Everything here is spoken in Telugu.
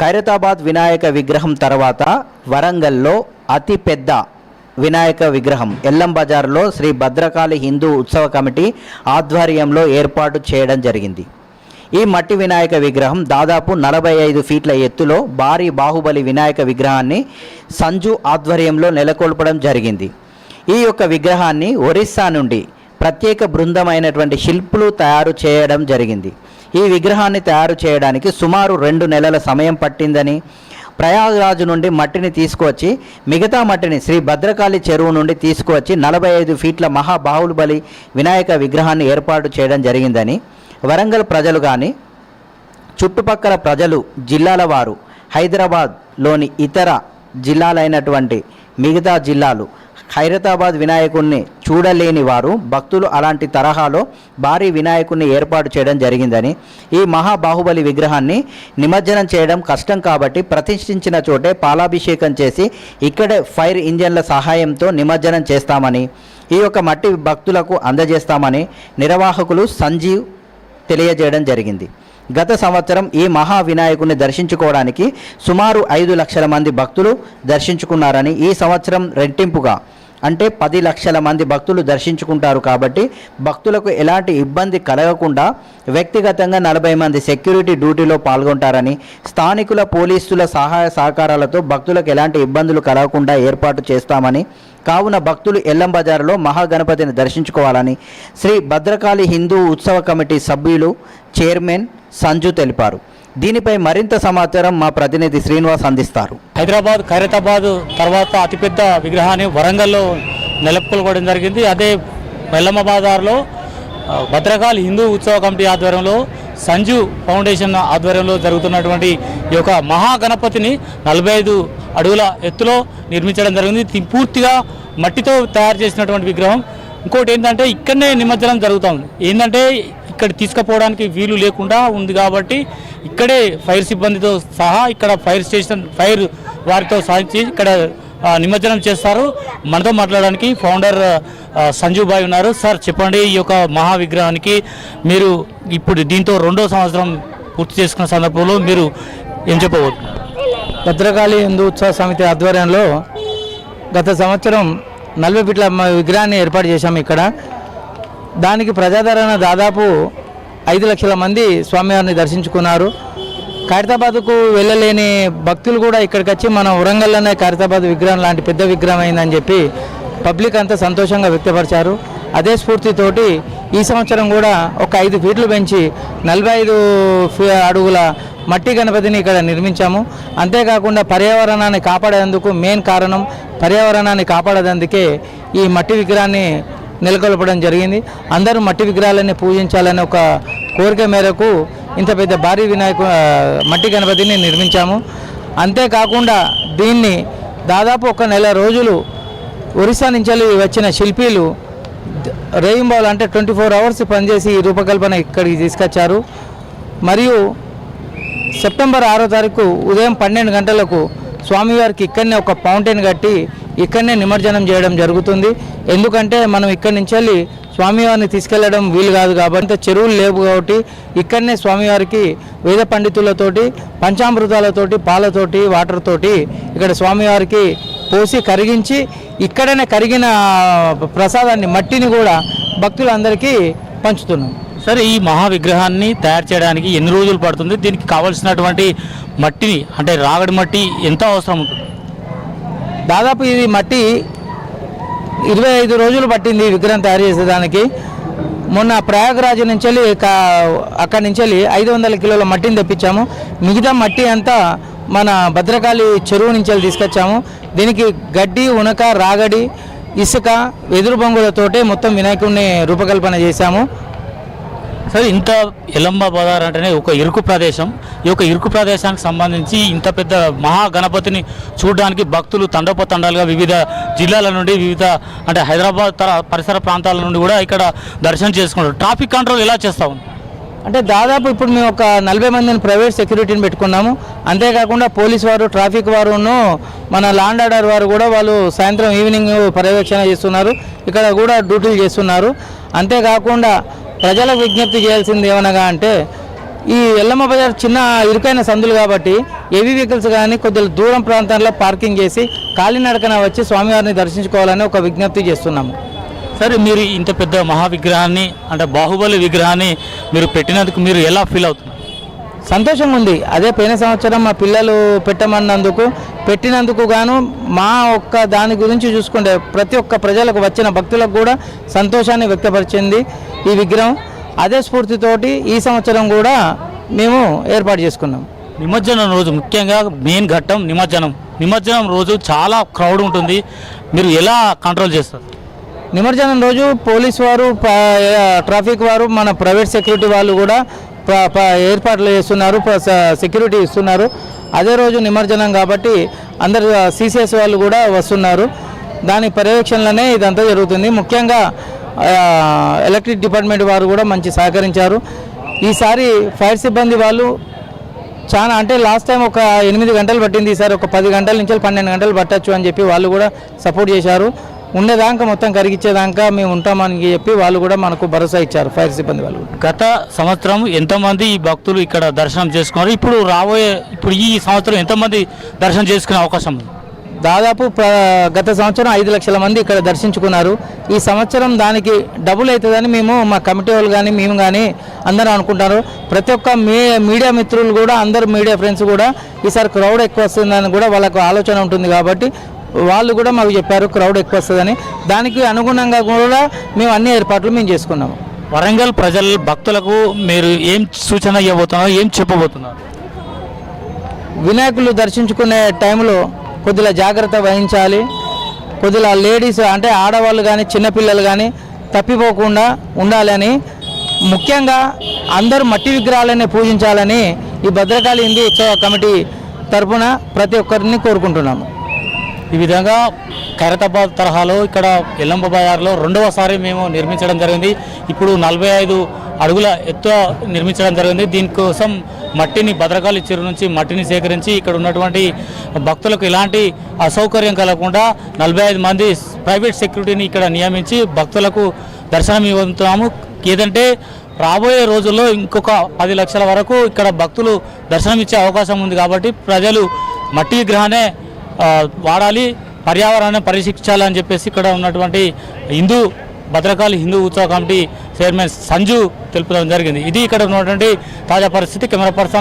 ఖైరతాబాద్ వినాయక విగ్రహం తర్వాత వరంగల్లో అతిపెద్ద వినాయక విగ్రహం. ఎల్లం బజార్లో శ్రీ భద్రకాళి హిందూ ఉత్సవ కమిటీ ఆధ్వర్యంలో ఏర్పాటు చేయడం జరిగింది. ఈ మట్టి వినాయక విగ్రహం దాదాపు నలభై ఐదు ఫీట్ల ఎత్తులో భారీ బాహుబలి వినాయక విగ్రహాన్ని సంజు ఆధ్వర్యంలో నెలకొల్పడం జరిగింది. ఈ యొక్క విగ్రహాన్ని ఒరిస్సా నుండి ప్రత్యేక బృందమైనటువంటి శిల్పులు తయారు చేయడం జరిగింది. ఈ విగ్రహాన్ని తయారు చేయడానికి సుమారు రెండు నెలల సమయం పట్టిందని ప్రయాగరాజు నుండి మట్టిని తీసుకువచ్చి మిగతా మట్టిని శ్రీ భద్రకాళి చెరువు నుండి తీసుకువచ్చి నలభై ఐదు ఫీట్ల మహాబాహుబలి వినాయక విగ్రహాన్ని ఏర్పాటు చేయడం జరిగిందని వరంగల్ ప్రజలు కానీ చుట్టుపక్కల ప్రజలు జిల్లాల వారు హైదరాబాద్లోని ఇతర జిల్లాలైనటువంటి మిగతా జిల్లాలు హైదరాబాద్ వినాయకుడిని చూడలేని వారు భక్తులు అలాంటి తరహాలో భారీ వినాయకుడిని ఏర్పాటు చేయడం జరిగిందని ఈ మహాబాహుబలి విగ్రహాన్ని నిమజ్జనం చేయడం కష్టం కాబట్టి ప్రతిష్ఠించిన చోటే పాలాభిషేకం చేసి ఇక్కడే ఫైర్ ఇంజన్ల సహాయంతో నిమజ్జనం చేస్తామని ఈ యొక్క మట్టి భక్తులకు అందజేస్తామని నిర్వాహకులు సంజీవ్ తెలియజేయడం జరిగింది. గత సంవత్సరం ఈ మహా వినాయకుని దర్శించుకోవడానికి సుమారు ఐదు లక్షల మంది భక్తులు దర్శించుకున్నారని ఈ సంవత్సరం రెట్టింపుగా అంటే పది లక్షల మంది భక్తులు దర్శించుకుంటారు కాబట్టి భక్తులకు ఎలాంటి ఇబ్బంది కలగకుండా వ్యక్తిగతంగా నలభై మంది సెక్యూరిటీ డ్యూటీలో పాల్గొంటారని స్థానికుల పోలీసుల సహాయ సహకారాలతో భక్తులకు ఎలాంటి ఇబ్బందులు కలగకుండా ఏర్పాటు చేస్తామని కావున భక్తులు ఎల్లం బజారులో మహాగణపతిని దర్శించుకోవాలని శ్రీ భద్రకాళి హిందూ ఉత్సవ కమిటీ సభ్యులు చైర్మన్ సంజు తెలిపారు. దీనిపై మరింత సమాచారం మా ప్రతినిధి శ్రీనివాస్ అందిస్తారు. హైదరాబాద్ ఖైరతాబాద్ తర్వాత అతిపెద్ద విగ్రహాన్ని వరంగల్లో నెలకొల్పడం జరిగింది. అదే మెల్లమ్మ బజార్లో భద్రకాళి హిందూ ఉత్సవ కమిటీ ఆధ్వర్యంలో సంజు ఫౌండేషన్ ఆధ్వర్యంలో జరుగుతున్నటువంటి ఈ యొక్క మహాగణపతిని నలభై ఐదు అడుగుల ఎత్తులో నిర్మించడం జరిగింది. పూర్తిగా మట్టితో తయారు చేసినటువంటి విగ్రహం. ఇంకోటి ఏంటంటే ఇక్కడనే నిమజ్జనం జరుగుతుంది ఏంటంటే ఇక్కడ తీసుకుపోవడానికి వీలు లేకుండా ఉంది కాబట్టి ఇక్కడే ఫైర్ సిబ్బందితో సహా ఇక్కడ ఫైర్ స్టేషన్ ఫైర్ వారితో సాధించి ఇక్కడ నిమజ్జనం చేస్తారు. మనతో మాట్లాడడానికి ఫౌండర్ సంజీవ్ బాయ్ ఉన్నారు. సార్ చెప్పండి ఈ యొక్క మహా విగ్రహానికి మీరు ఇప్పుడు దీంతో రెండో సంవత్సరం పూర్తి చేసుకున్న సందర్భంలో మీరు ఏం చెప్పబోతున్నారు? భద్రకాళి హిందూ ఉత్సవ సమితి ఆధ్వర్యంలో గత సంవత్సరం నలభై ఫీట్ల విగ్రహాన్ని ఏర్పాటు చేశాము ఇక్కడ. దానికి ప్రజాదరణ దాదాపు ఐదు లక్షల మంది స్వామివారిని దర్శించుకున్నారు. ఖైరతాబాద్కు వెళ్ళలేని భక్తులు కూడా ఇక్కడికి వచ్చి మన ఉరంగల్లోనే ఖైరతాబాద్ విగ్రహం లాంటి పెద్ద విగ్రహం అయిందని చెప్పి పబ్లిక్ అంతా సంతోషంగా వ్యక్తపరిచారు. అదే స్ఫూర్తితోటి ఈ సంవత్సరం కూడా ఒక ఐదు ఫీట్లు పెంచి నలభై ఐదు అడుగుల మట్టి గణపతిని ఇక్కడ నిర్మించాము. అంతేకాకుండా పర్యావరణాన్ని కాపాడేందుకు మెయిన్ కారణం పర్యావరణాన్ని కాపాడేందుకే ఈ మట్టి విగ్రహాన్ని నెలకొల్పడం జరిగింది. అందరూ మట్టి విగ్రహాలని పూజించాలనే ఒక కోరిక మేరకు ఇంత పెద్ద భారీ వినాయకు మట్టి గణపతిని నిర్మించాము. అంతేకాకుండా దీన్ని దాదాపు ఒక నెల రోజులు ఒరిస్సా నుంచి వచ్చిన శిల్పీలు రేయింబాల్ అంటే ట్వంటీ ఫోర్ అవర్స్ పనిచేసి ఈ రూపకల్పన ఇక్కడికి తీసుకొచ్చారు. మరియు సెప్టెంబర్ ఆరో తారీఖు ఉదయం పన్నెండు గంటలకు స్వామివారికి ఇక్కడనే ఒక ఫౌంటైన్ కట్టి ఇక్కడనే నిమజ్జనం చేయడం జరుగుతుంది. ఎందుకంటే మనం ఇక్కడి నుంచి వెళ్ళి స్వామివారిని తీసుకెళ్ళడం వీలు కాదు కాబట్టి చెరువులు లేవు కాబట్టి ఇక్కడనే స్వామివారికి వేద పండితులతోటి పంచామృతాలతోటి పాలతోటి వాటర్ తోటి ఇక్కడ స్వామివారికి పోసి కరిగించి ఇక్కడనే కరిగిన ప్రసాదాన్ని మట్టిని కూడా భక్తులందరికీ పంచుతున్నాం. సరే ఈ మహా విగ్రహాన్ని తయారు చేయడానికి ఎన్ని రోజులు పడుతుంది? దీనికి కావాల్సినటువంటి మట్టిని అంటే రాగడి మట్టి ఎంత అవసరం ఉంటుంది? దాదాపు ఇది మట్టి ఇరవై ఐదు రోజులు పట్టింది ఈ విగ్రహం తయారు చేసేదానికి. మొన్న ప్రయాగరాజు నుంచి వెళ్ళి కా- అక్కడి నుంచి వెళ్ళి ఐదు వందల కిలోల మట్టిని తెప్పించాము. మిగతా మట్టి అంతా మన భద్రకాళి చెరువు నుంచి వెళ్ళి తీసుకొచ్చాము. దీనికి గడ్డి ఉనక రాగడి ఇసుక వెదురు బొంగులతోటే మొత్తం వినాయకుడిని రూపకల్పన చేశాము. సరే ఇంత ఎలంబ బజార్ అంటేనే ఒక ఇరుకు ప్రదేశం. ఈ యొక్క ఇరుకు ప్రదేశానికి సంబంధించి ఇంత పెద్ద మహాగణపతిని చూడడానికి భక్తులు తండోపతండాలుగా వివిధ జిల్లాల నుండి వివిధ అంటే హైదరాబాద్ తర పరిసర ప్రాంతాల నుండి కూడా ఇక్కడ దర్శనం చేసుకుంటారు. ట్రాఫిక్ కంట్రోల్ ఎలా చేస్తాం అంటే దాదాపు ఇప్పుడు మేము ఒక నలభై మందిని ప్రైవేట్ సెక్యూరిటీని పెట్టుకున్నాము. అంతేకాకుండా పోలీస్ వారు ట్రాఫిక్ వారును మన లాండ్ ఆర్డర్ వారు కూడా వాళ్ళు సాయంత్రం ఈవినింగ్ పర్యవేక్షణ చేస్తున్నారు. ఇక్కడ కూడా డ్యూటీలు చేస్తున్నారు. అంతేకాకుండా ప్రజలకు విజ్ఞప్తి చేయాల్సింది ఏమనగా అంటే ఈ ఎల్లమ్మ బజార్ చిన్న ఇరుకైన సందులు కాబట్టి హెవీ వెహికల్స్ కానీ కొద్దిగా దూరం ప్రాంతాల్లో పార్కింగ్ చేసి కాలినడకన వచ్చి స్వామివారిని దర్శించుకోవాలని ఒక విజ్ఞప్తి చేస్తున్నాము. సరే మీరు ఇంత పెద్ద మహా విగ్రహాన్ని అంటే బాహుబలి విగ్రహాన్ని మీరు పెట్టినందుకు మీరు ఎలా ఫీల్ అవుతున్నారు? సంతోషంగా ఉంది. అదే పోయిన సంవత్సరం మా పిల్లలు పెట్టమన్నందుకు పెట్టినందుకు గాను మా ఒక్క దాని గురించి చూసుకుంటే ప్రతి ఒక్క ప్రజలకు వచ్చిన భక్తులకు కూడా సంతోషాన్ని వ్యక్తపరిచింది ఈ విగ్రహం. అదే స్ఫూర్తితోటి ఈ సంవత్సరం కూడా మేము ఏర్పాటు చేసుకున్నాం. నిమజ్జనం రోజు ముఖ్యంగా మెయిన్ ఘట్టం నిమజ్జనం. నిమజ్జనం రోజు చాలా క్రౌడ్ ఉంటుంది. మీరు ఎలా కంట్రోల్ చేస్తారు? నిమజ్జనం రోజు పోలీస్ వారు ట్రాఫిక్ వారు మన ప్రైవేట్ సెక్యూరిటీ వాళ్ళు కూడా ఏర్పాట్లు చేస్తున్నారు. సెక్యూరిటీ ఇస్తున్నారు. అదే రోజు నిమజ్జనం కాబట్టి అందరు సీసీఎస్ వాళ్ళు కూడా వస్తున్నారు. దాని పర్యవేక్షణలోనే ఇదంతా జరుగుతుంది. ముఖ్యంగా ఎలక్ట్రిక్ డిపార్ట్మెంట్ వారు కూడా మంచి సహకరించారు. ఈసారి ఫైర్ సిబ్బంది వాళ్ళు చాలా అంటే లాస్ట్ టైం ఒక ఎనిమిది గంటలు పట్టింది ఈసారి ఒక పది గంటల నుంచి పన్నెండు గంటలు పట్టచ్చు అని చెప్పి వాళ్ళు కూడా సపోర్ట్ చేశారు. ఉండేదాకా మొత్తం కరిగించేదాకా మేము ఉంటామని చెప్పి వాళ్ళు కూడా మనకు భరోసా ఇచ్చారు ఫైర్ సిబ్బంది వాళ్ళు. గత సంవత్సరం ఎంతమంది ఈ భక్తులు ఇక్కడ దర్శనం చేసుకున్నారు? ఇప్పుడు రాబోయే ఇప్పుడు ఈ సంవత్సరం ఎంతమంది దర్శనం చేసుకునే అవకాశం ఉంది? దాదాపు గత సంవత్సరం ఐదు లక్షల మంది ఇక్కడ దర్శించుకున్నారు. ఈ సంవత్సరం దానికి డబుల్ అవుతుందని మేము మా కమిటీ వాళ్ళు కానీ మేము కానీ అందరూ అనుకుంటారు. ప్రతి ఒక్క మీ మీడియా మిత్రులు కూడా అందరు మీడియా ఫ్రెండ్స్ కూడా ఈసారి క్రౌడ్ ఎక్కువ వస్తుందని కూడా వాళ్ళకు ఆలోచన ఉంటుంది కాబట్టి వాళ్ళు కూడా మాకు చెప్పారు క్రౌడ్ ఎక్కువ వస్తుందని. దానికి అనుగుణంగా కూడా మేము అన్ని ఏర్పాట్లు మేము చేసుకున్నాము. వరంగల్ ప్రజల భక్తులకు మీరు ఏం సూచన ఇవ్వబోతున్నారు ఏం చెప్పబోతున్నారు? వినాయకులు దర్శించుకునే టైంలో కొద్దిగా జాగ్రత్త వహించాలి. కొద్దిగా లేడీస్ అంటే ఆడవాళ్ళు కానీ చిన్నపిల్లలు కానీ తప్పిపోకుండా ఉండాలని ముఖ్యంగా అందరూ మట్టి విగ్రహాలనే పూజించాలని ఈ భద్రకాళి హిందూ ఉత్సవ కమిటీ తరపున ప్రతి ఒక్కరిని కోరుకుంటున్నాము. ఈ విధంగా ఖైరతాబాద్ తరహాలో ఇక్కడ ఎల్లంబ బజార్లో రెండవసారి మేము నిర్మించడం జరిగింది. ఇప్పుడు నలభై ఐదు అడుగుల ఎత్తు నిర్మించడం జరిగింది. దీనికోసం మట్టిని భద్రకాళి చెరువు నుంచి మట్టిని సేకరించి ఇక్కడ ఉన్నటువంటి భక్తులకు ఎలాంటి అసౌకర్యం కలగకుండా నలభై ఐదు మంది ప్రైవేట్ సెక్యూరిటీని ఇక్కడ నియమించి భక్తులకు దర్శనం ఇవ్వతున్నాము ఏదంటే రాబోయే రోజుల్లో ఇంకొక పది లక్షల వరకు ఇక్కడ భక్తులు దర్శనం ఇచ్చే అవకాశం ఉంది కాబట్టి ప్రజలు మట్టి విగ్రహాన్ని వాడాలి పర్యావరణాన్ని పరిశీలించాలని చెప్పేసి ఇక్కడ ఉన్నటువంటి హిందూ భద్రకాళి హిందూ ఉత్సవ కమిటీ చైర్మన్ సంజు తెలుపడం జరిగింది. ఇది ఇక్కడ ఉన్నటువంటి తాజా పరిస్థితి. Camera person